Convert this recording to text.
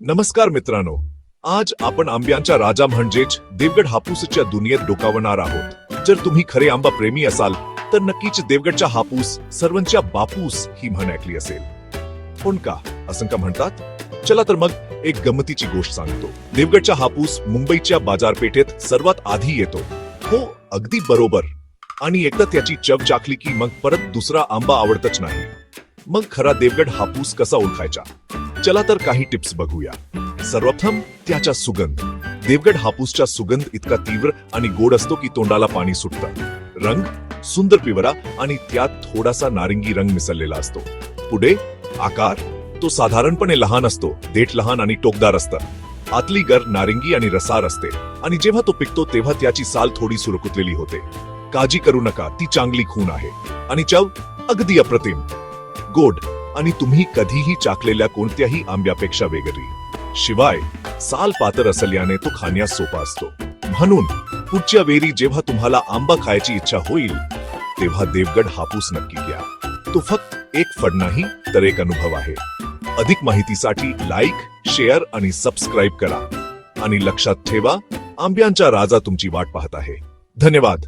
नमस्कार मित्रांनो आज आपण आंब्यांच्या राजा म्हणजेच देवगड हापूसच्या दुनियेत डोकावणार आहोत. जर तुम्ही खरे आंबा प्रेमी असाल तर नक्कीच देवगडचा हापूस सर्वांच्या बापूस ही म्हण ऐकली असेल. पण का? असं का म्हणतात? चला तर मग एक गमतीची गोष्ट सांगतो. देवगडच्या हापूस मुंबईच्या बाजारपेठेत सर्वात आधी येतो. हो अगदी बरोबर. आणि एकदा त्याची चव चाखली की मग परत दुसरा आंबा आवडतच नाही. मग खरा देवगड हापूस कसा ओळखायचा? चला तर काही टिप्स बघूया. सर्वप्रथम त्याचा सुगंध. देवगड हापूसचा सुगंध इतका तीव्र आणि गोड असतो की तोंडाला पाणी सुटतं. रंग सुंदर पिवरा आणि त्यात थोडासा नारिंगी रंग मिसळलेला असतो. पुढे आकार. तो साधारणपणे लहान असतो देठ लहान आणि टोकदार असतं. आतली गर नारिंगी आणि रसार असते आणि जेव्हा तो पिकतो तेव्हा त्याची साल थोडी सुरकुतलेली होते. काळजी करू नका ती चांगली खून आहे. आणि चव अगदी अप्रतिम. गोड. आणि तुम्ही कधीही चाकलेल्या कोणत्याही आंब्यापेक्षा वेगळी. शिवाय साल पातर असल्याने तो खाण्यास सोपा असतो. म्हणून पुढच्या वेळी जेव्हा तुम्हाला आंबा खायची इच्छा होईल तेव्हा देवगड हापूस नक्की घ्या. तो फक्त एक फड नाही तर एक अनुभव आहे. अधिक माहितीसाठी लाईक शेअर आणि सबस्क्राईब करा. आणि लक्षात ठेवा आंब्यांचा राजा तुमची वाट पाहत आहे. धन्यवाद!